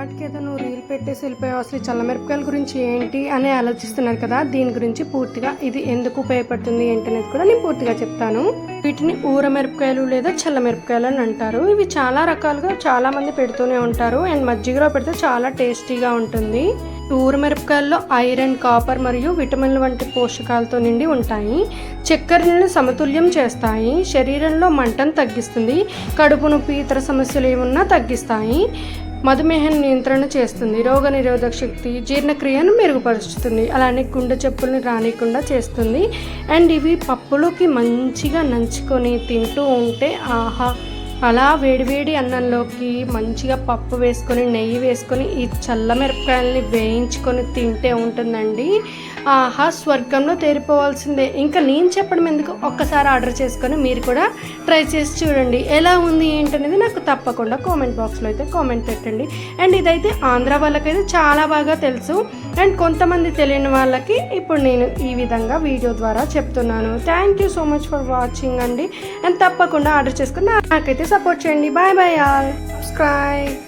వాటికి ఏదో నువ్వు రీల్ పెట్టేసి వెళ్ళిపోయావు. అసలు చల్లమిరపకాయల గురించి ఏంటి అని ఆలోచిస్తున్నారు కదా దీని గురించి పూర్తిగా ఇది ఎందుకు ఉపయోగపడుతుంది ఏంటి అనేది కూడా నేను పూర్తిగా చెప్తాను. వీటిని ఊర మిరపకాయలు లేదా చల్ల మిరపకాయలు అని అంటారు. ఇవి చాలా రకాలుగా చాలా మంది పెడుతూనే ఉంటారు. అండ్ మజ్జిగలో పెడితే చాలా టేస్టీగా ఉంటుంది. ఊర మిరపకాయల్లో ఐరన్ కాపర్ మరియు విటమిన్లు వంటి పోషకాలతో నిండి ఉంటాయి. చక్కెరను సమతుల్యం చేస్తాయి. శరీరంలో మంటను తగ్గిస్తుంది. కడుపు నొప్పి ఇతర సమస్యలు ఏమున్నా తగ్గిస్తాయి. మధుమేహం నియంత్రణ చేస్తుంది. రోగ నిరోధక శక్తి జీర్ణక్రియను మెరుగుపరుస్తుంది. అలానే గుండె చెప్పుల్ని రానికుండా చేస్తుంది. అండ్ ఇవి పప్పులోకి మంచిగా నంచుకొని తింటూ ఉంటే ఆహా అలా వేడివేడి అన్నంలోకి మంచిగా పప్పు వేసుకొని నెయ్యి వేసుకొని ఈ చల్లమిరపకాయలని వేయించుకొని తింటే ఉంటుందండి. ఆహా స్వర్గంలో తేరిపోవాల్సిందే. ఇంకా నేను చెప్పడం ఎందుకు? ఒక్కసారి ఆర్డర్ చేసుకొని మీరు కూడా ట్రై చేసి చూడండి. ఎలా ఉంది ఏంటనేది నాకు తప్పకుండా కామెంట్ బాక్స్లో అయితే కామెంట్ పెట్టండి. అండ్ ఇదైతే ఆంధ్ర వాళ్ళకైతే చాలా బాగా తెలుసు. అండ్ కొంతమంది తెలియని వాళ్ళకి ఇప్పుడు నేను ఈ విధంగా వీడియో ద్వారా చెప్తున్నాను. Thank you so much for watching అండి. అండ్ తప్పకుండా ఆర్డర్ చేసుకుని నాకైతే సపోర్ట్ చేయండి బాయ్ బాయ్ ఆల్ సబ్స్క్రైబ్